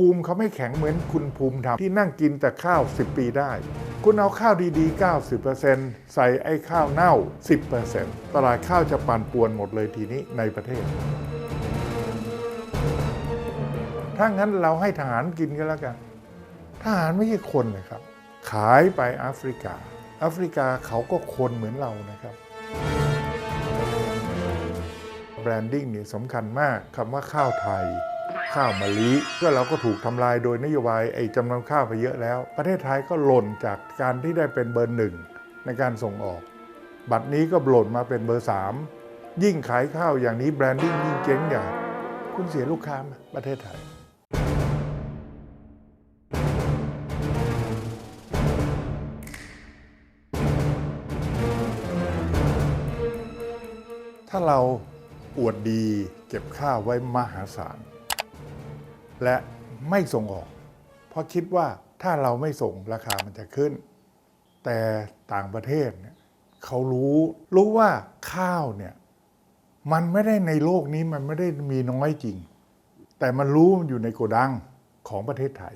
ภูมิเขาไม่แข็งเหมือนคุณภูมิธรรมที่นั่งกินแต่ข้าว 10 ปีได้ คุณเอาข้าวดีๆ 90%ใส่ไอ้ข้าวเน่า 10%ตลาดข้าวจะปั่นป่วนหมดเลยทีนี้ในประเทศ ถ้างั้นเราให้ทหารกินก็แล้วกัน ทหารไม่ใช่คนเลยครับ ขายไปแอฟริกาแอฟริกาเขาก็คนเหมือนเรานะครับแบรนดิ้งนี่สำคัญมากคำว่าข้าวไทย ข้าวมะลิก็เราก็ถูกทำลายโดยนโยบายไอ้จำนำข้าวไปเยอะแล้ว ประเทศไทยก็หล่นจากการที่ได้เป็นเบอร์หนึ่งในการส่งออก บัตรนี้ก็หล่นมาเป็นเบอร์สามยิ่งขายข้าวอย่างนี้แบรนดิ้งยิ่งเจ๊งใหญ่คุณเสียลูกค้าไหมประเทศไทยถ้าเราอวดดีเก็บข้าวไว้มหาศาล และไม่ส่งออก เพราะคิดว่าถ้าเราไม่ส่งราคามันจะขึ้น แต่ต่างประเทศเนี่ยเขารู้รู้ว่าข้าวเนี่ยมันไม่ได้ในโลกนี้มันไม่ได้มีน้อยจริง แต่มันรู้มันอยู่ในโกดังของประเทศไทย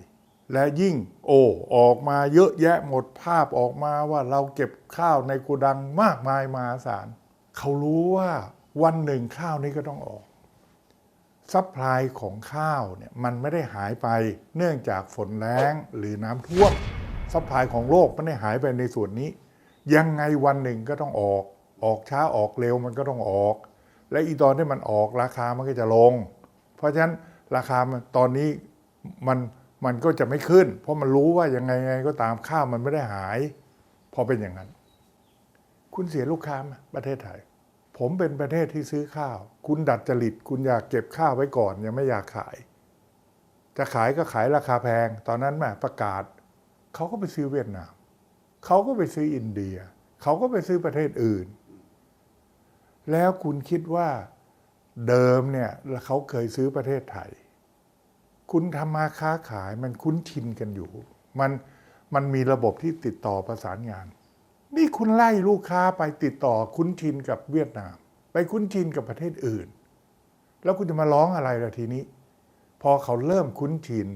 และยิ่งโอ้ออกมาเยอะแยะหมดภาพออกมาว่าเราเก็บข้าวในโกดังมากมายมหาศาลเขารู้ว่าวันหนึ่งข้าวนี้ก็ต้องออก ซัพพลายของข้าวเนี่ยมันไม่ได้หายไปเนื่องจากฝนแล้งหรือน้ำท่วมซัพพลายของโลกไม่ได้หายไปในส่วนนี้ ยังไงวันหนึ่งก็ต้องออก ออกช้าออกเร็วมันก็ต้องออก และอีตอนที่มันออกราคามันก็จะลง เพราะฉะนั้นราคามันตอนนี้มันมันก็จะไม่ขึ้น เพราะมันรู้ว่ายังไงไงก็ตามข้าวมันไม่ได้หาย พอเป็นอย่างนั้น คุณเสียลูกค้าไหมประเทศไทย ผมเป็นประเทศที่ซื้อข้าว คุณดัดจริต คุณอยากเก็บข้าวไว้ก่อน ยังไม่อยากขาย จะขายก็ขายราคาแพง ตอนนั้นแม่ประกาศ เขาก็ไปซื้อเวียดนาม เขาก็ไปซื้ออินเดีย เขาก็ไปซื้อประเทศอื่น แล้วคุณคิดว่าเดิมเนี่ยเขาเคยซื้อประเทศไทย คุณทำมาค้าขายมันคุ้นชินกันอยู่ มันมันมีระบบที่ติดต่อประสานงาน นี่คุณไล่ลูกค้าไปติดต่อคุ้นชินกับเวียดนาม ไปคุ้นชินกับประเทศอื่น แล้วคุณจะมาร้องอะไรล่ะทีนี้ พอเขาเริ่มคุ้นชิน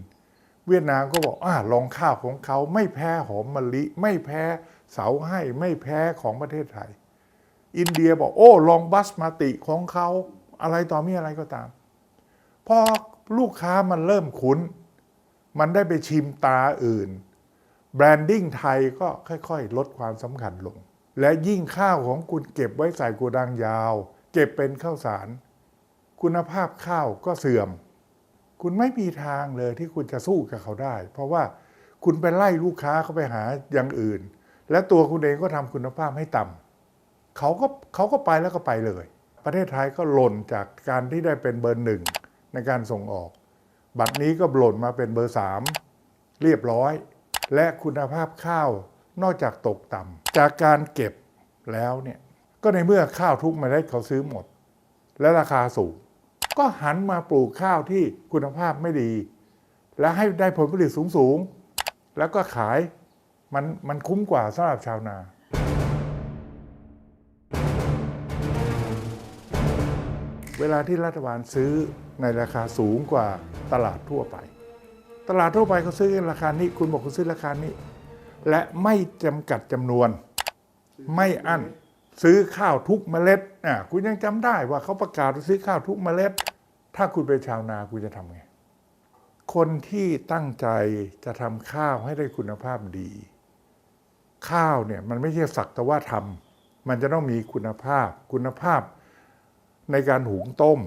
เวียดนามก็บอกอ่าลองข้าวของเขาไม่แพ้หอมมะลิ ไม่แพ้เสาให้ไม่แพ้ของประเทศไทย อินเดียบอกโอ้ลองบัสมาติของเขาอะไรต่อมีอะไรก็ตาม พอลูกค้ามันเริ่มคุ้น มันได้ไปชิมตาอื่น แบรนดิ้งไทยก็ค่อยๆ ลดความสำคัญลง และยิ่งข้าวของคุณเก็บไว้ใส่โกดังยาว เก็บเป็นข้าวสาร คุณภาพข้าวก็เสื่อม คุณไม่มีทางเลยที่คุณจะสู้กับเขาได้ เพราะว่าคุณไปไล่ลูกค้าเขาไปหาอย่างอื่น และตัวคุณเองก็ทำคุณภาพให้ต่ำเขาก็เขาก็ไปแล้วก็ไปเลย ประเทศไทยก็หล่นจากการที่ได้เป็นเบอร์หนึ่งในการส่งออก บัตรนี้ก็หล่นมาเป็นเบอร์สามเรียบร้อย และคุณภาพข้าวนอกจากตกต่ำจากการเก็บแล้วเนี่ยก็ในเมื่อข้าวทุกเมล็ดเขาซื้อหมด และราคาสูง ก็หันมาปลูกข้าวที่คุณภาพไม่ดี และให้ได้ผลผลิตสูงสูงๆแล้วก็ขายมันมันคุ้มกว่าสำหรับชาวนา เวลาที่รัฐบาลซื้อในราคาสูงกว่าตลาดทั่วไป ตลาดทั่วไปเขาซื้อกันราคานี้ คุณบอกคุณซื้อราคานี้ และไม่จำกัดจำนวน ไม่อั้นซื้อข้าวทุกเมล็ดอะคุณยังจำได้ว่าเขาประกาศซื้อข้าวทุกเมล็ด ถ้าคุณเป็นชาวนาคุณจะทำไง คนที่ตั้งใจจะทำข้าวให้ได้คุณภาพดี ข้าวเนี่ยมันไม่ใช่สักแต่ว่าทำมันจะต้องมีคุณภาพ คุณภาพในการหุงต้ม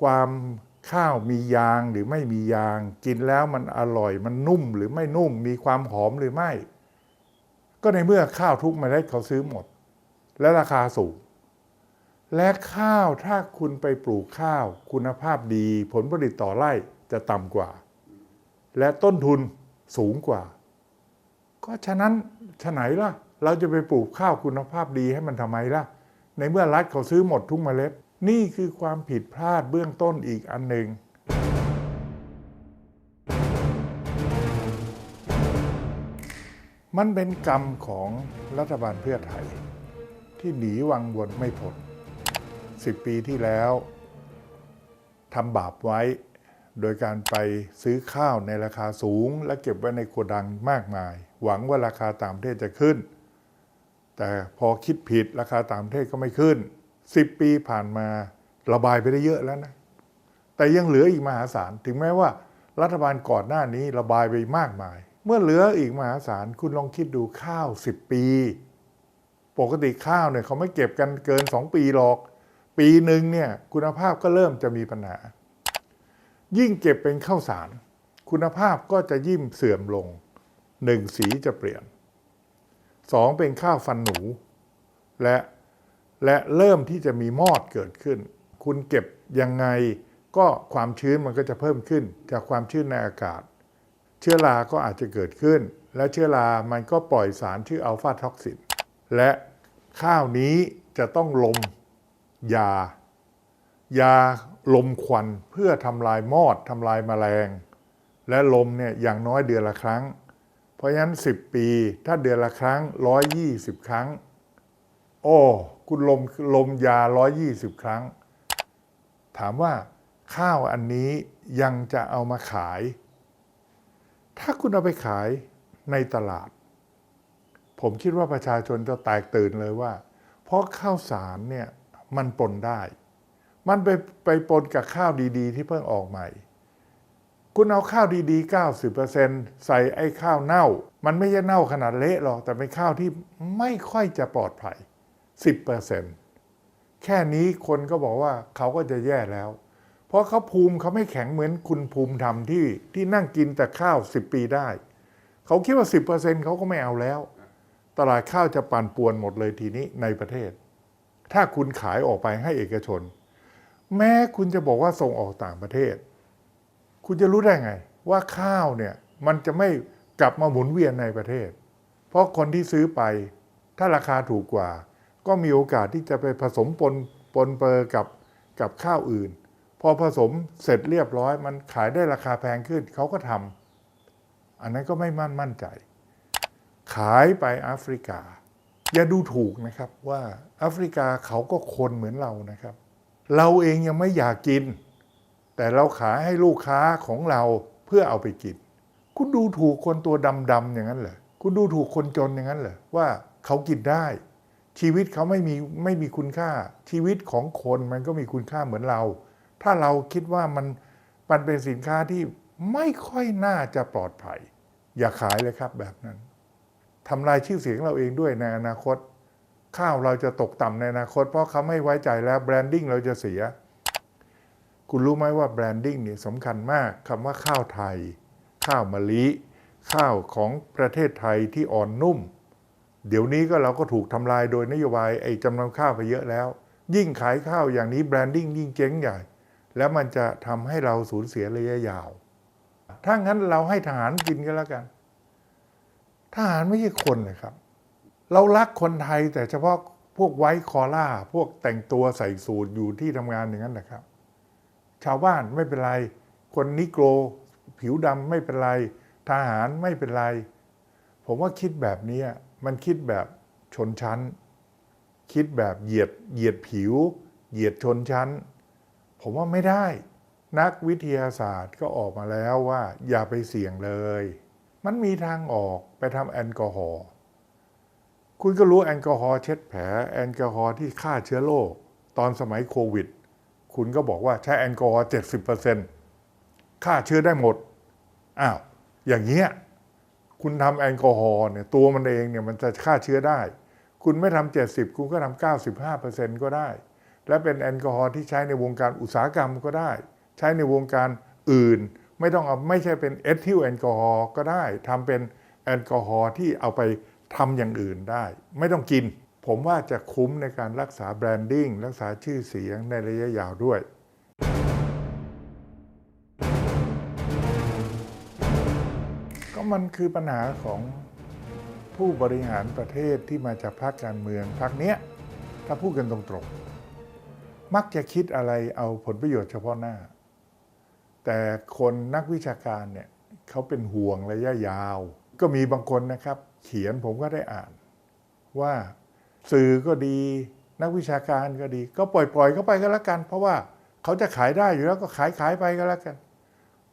ความ ข้าวมียางหรือไม่มียาง กินแล้วมันอร่อยมันนุ่มหรือไม่นุ่มมีความหอมหรือไม่ ก็ในเมื่อข้าวทุกเมล็ดเขาซื้อหมด และราคาสูง และข้าวถ้าคุณไปปลูกข้าว คุณภาพดีผลผลิตต่อไร่จะต่ำกว่า และต้นทุนสูงกว่า ก็ฉะนั้นฉะไหนล่ะ เราจะไปปลูกข้าวคุณภาพดีให้มันทำไมล่ะ ในเมื่อรัฐเขาซื้อหมดทุกเมล็ด นี่คือความผิดพลาดเบื้องต้นอีกอันหนึ่ง มันเป็นกรรมของรัฐบาลเพื่อไทย ที่หนีวังวนไม่พ้นสิบปีที่แล้วทำบาปไว้ โดยการไปซื้อข้าวในราคาสูง และเก็บไว้ในโกดังมากมาย หวังว่าราคาต่างประเทศจะขึ้น แต่พอคิดผิดราคาต่างประเทศก็ไม่ขึ้น 10ปีผ่านมาระบายไปได้เยอะแล้วนะ แต่ยังเหลืออีกมหาศาล ถึงแม้ว่ารัฐบาลก่อนหน้านี้ระบายไปมากมาย เมื่อเหลืออีกมหาศาล คุณลองคิดดูข้าว10ปี ปกติข้าวเนี่ยเขาไม่เก็บกันเกิน2ปีหรอก ปีหนึ่งเนี่ยคุณภาพก็เริ่มจะมีปัญหา ยิ่งเก็บเป็นข้าวสาร คุณภาพก็จะยิ่งเสื่อมลงหนึ่งสีจะเปลี่ยนสองเป็นข้าวฟันหนู และ และเริ่มที่จะมีมอดเกิดขึ้น คุณเก็บยังไงก็ความชื้นมันก็จะเพิ่มขึ้น จากความชื้นในอากาศ เชื้อราก็อาจจะเกิดขึ้น และเชื้อรามันก็ปล่อยสารชื่ออัลฟาท็อกซินและข้าวนี้จะต้องลมยา ยาลมควันเพื่อทำลายมอดทำลายแมลง และลมเนี่ยอย่างน้อยเดือนละครั้ง เพราะฉะนั้น 10 ปีถ้าเดือนละครั้ง 120 ครั้ง โอ้ คุณลมลมยา 120 ครั้ง ถามว่าข้าวอันนี้ยังจะเอามาขาย ถ้าคุณเอาไปขายในตลาด ผมคิดว่าประชาชนจะแตกตื่นเลยว่า เพราะข้าวสารเนี่ยมันปนได้ มันไปไปปนกับข้าวดี ๆ ที่เพิ่งออกใหม่ คุณเอาข้าวดีๆ 90%ใส่ไอ้ข้าวเน่า มันไม่ใช่เน่าขนาดเละหรอก แต่เป็นข้าวที่ไม่ค่อยจะปลอดภัย 10%แค่นี้คนก็บอกว่าเขาก็จะแย่แล้ว เพราะเขาภูมิเขาไม่แข็งเหมือนคุณภูมิธรรมที่ที่นั่งกินแต่ข้าว 10 ปีได้ เขาคิดว่า 10%เขาก็ไม่เอาแล้ว ตลาดข้าวจะปั่นป่วนหมดเลยทีนี้ในประเทศ ถ้าคุณขายออกไปให้เอกชน แม้คุณจะบอกว่าส่งออกต่างประเทศ คุณจะรู้ได้ไง ว่าข้าวเนี่ยมันจะไม่กลับมาหมุนเวียนในประเทศ เพราะคนที่ซื้อไปถ้าราคาถูกกว่า ก็มีโอกาสที่จะไปผสมปนปนเปอร์กับกับข้าวอื่น พอผสมเสร็จเรียบร้อย มันขายได้ราคาแพงขึ้นเขาก็ทำอันนั้นก็ไม่มั่นมั่นใจ ขายไปแอฟริกา อย่าดูถูกนะครับว่าแอฟริกาเขาก็คนเหมือนเรานะครับ เราเองยังไม่อยากกิน แต่เราขายให้ลูกค้าของเราเพื่อเอาไปกิน คุณดูถูกคนตัวดำๆอย่างนั้นเหรอคุณดูถูกคนจนอย่างนั้นเหรอว่าเขากินได้ ชีวิตเขาไม่มีไม่มีคุณค่า ชีวิตของคนมันก็มีคุณค่าเหมือนเรา ถ้าเราคิดว่ามันมันเป็นสินค้าที่ไม่ค่อยน่าจะปลอดภัย อย่าขายเลยครับแบบนั้นทำลายชื่อเสียงเราเองด้วยในอนาคต ข้าวเราจะตกต่ำในอนาคต เพราะเขาไม่ไว้ใจแล้วแบรนดิ้งเราจะเสีย คุณรู้ไหมว่าแบรนดิ้งนี่สำคัญมากคำว่าข้าวไทย ข้าวมะลิ ข้าวของประเทศไทยที่อ่อนนุ่ม เดี๋ยวนี้ก็เราก็ถูกทำลายโดยนโยบายไอ้จำนำข้าวไปเยอะแล้ว ยิ่งขายข้าวอย่างนี้แบรนดิ้งยิ่งเจ๊งใหญ่ แล้วมันจะทำให้เราสูญเสียระยะยาว ถ้างั้นเราให้ทหารกินกันแล้วกัน ทหารไม่ใช่คนเลยครับ เรารักคนไทยแต่เฉพาะพวกไวท์คอล่า พวกแต่งตัวใส่สูทอยู่ที่ทำงานอย่างนั้นนะครับ ชาวบ้านไม่เป็นไร คนนิโกรผิวดำไม่เป็นไร ทหารไม่เป็นไร ผมว่าคิดแบบนี้ มันคิดแบบชนชั้น คิดแบบเหยียดเหยียดผิว เหยียดชนชั้น ผมว่าไม่ได้ นักวิทยาศาสตร์ก็ออกมาแล้วว่า อย่าไปเสี่ยงเลย มันมีทางออกไปทำแอลกอฮอล์คุณก็รู้แอลกอฮอล์เช็ดแผล แอลกอฮอล์ที่ฆ่าเชื้อโรคตอนสมัยโควิด คุณก็บอกว่าใช้แอลกอฮอล์70%ฆ่าเชื้อได้หมด อ้าว อย่างเงี้ย คุณทำแอลกอฮอล์เนี่ยตัวมันเองเนี่ยมันจะฆ่าเชื้อได้ คุณไม่ทำ70 คุณก็ทำ95%ก็ได้ และเป็นแอลกอฮอล์ที่ใช้ในวงการอุตสาหกรรมก็ได้ ใช้ในวงการอื่น ไม่ต้องเอาไม่ใช่เป็นเอทิลแอลกอฮอล์ก็ได้ทำเป็นแอลกอฮอล์ที่เอาไปทำอย่างอื่นได้ ไม่ต้องกิน ผมว่าจะคุ้มในการรักษาแบรนดิ้งรักษาชื่อเสียงในระยะยาวด้วย มันคือปัญหาของผู้บริหารประเทศที่มาจากพรรคการเมืองพรรคเนี้ยถ้าพูดกันตรงๆ มักจะคิดอะไรเอาผลประโยชน์เฉพาะหน้า แต่คนนักวิชาการเนี่ยเขาเป็นห่วงระยะยาว ก็มีบางคนนะครับ เขียนผมก็ได้อ่าน ว่าสื่อก็ดีนักวิชาการก็ดี ก็ปล่อยๆเข้าไปก็แล้วกัน เพราะว่าเขาจะขายได้อยู่แล้วก็ขายขายๆไปก็แล้วกัน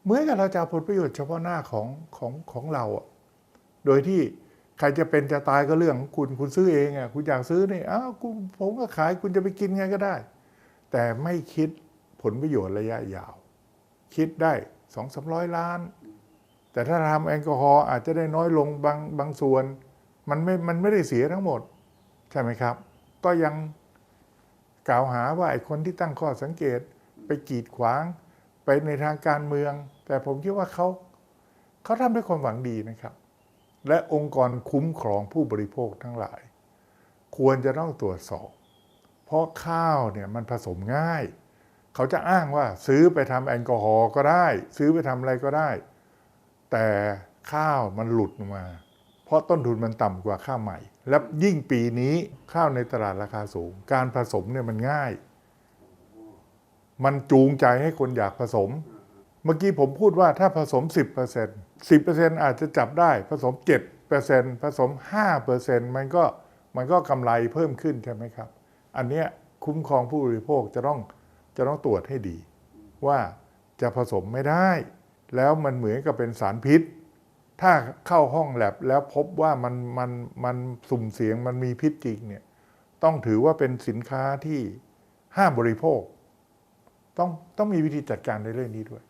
เหมือนกับเราจะเอาผลประโยชน์เฉพาะหน้าของของของเราอะโดยที่ใครจะเป็นจะตายก็เรื่องของคุณคุณซื้อเองอะคุณอยากซื้อนี่อ้าวคุณผมก็ขายคุณจะไปกินไงก็ได้ แต่ไม่คิดผลประโยชน์ระยะยาว คิดได้สองสามร้อยล้าน แต่ถ้าทำแอลกอฮอล์อาจจะได้น้อยลงบางบางส่วน มันไม่มันไม่ได้เสียทั้งหมด ใช่ไหมครับ ก็ยังกล่าวหาว่าไอ้คนที่ตั้งข้อสังเกตไปกีดขวาง ไปในทางการเมือง แต่ผมคิดว่าเขาเขาทำด้วยความหวังดีนะครับ และองค์กรคุ้มครองผู้บริโภคทั้งหลาย ควรจะต้องตรวจสอบ เพราะข้าวเนี่ยมันผสมง่าย เขาจะอ้างว่าซื้อไปทำแอลกอฮอล์ก็ได้ ซื้อไปทำอะไรก็ได้ แต่ข้าวมันหลุดมา เพราะต้นทุนมันต่ำกว่าข้าวใหม่ และยิ่งปีนี้ข้าวในตลาดราคาสูง การผสมเนี่ยมันง่าย มันจูงใจให้คนอยากผสม เมื่อกี้ผมพูดว่าถ้าผสม 10% 10%อาจจะจับได้ผสม 7%ผสม 5%มันก็มันก็กำไรเพิ่มขึ้นใช่ไหมครับ อันเนี้ยคุ้มครองผู้บริโภคจะต้องจะต้องตรวจให้ดี ว่าจะผสมไม่ได้ แล้วมันเหมือนกับเป็นสารพิษ ถ้าเข้าห้องแลบแล้วพบว่ามันมันมันสุ่มเสียงมันมีพิษจริงเนี่ยต้องถือว่าเป็นสินค้าที่ห้ามบริโภค ต้องต้องมีวิธีจัดการในเรื่องนี้ด้วย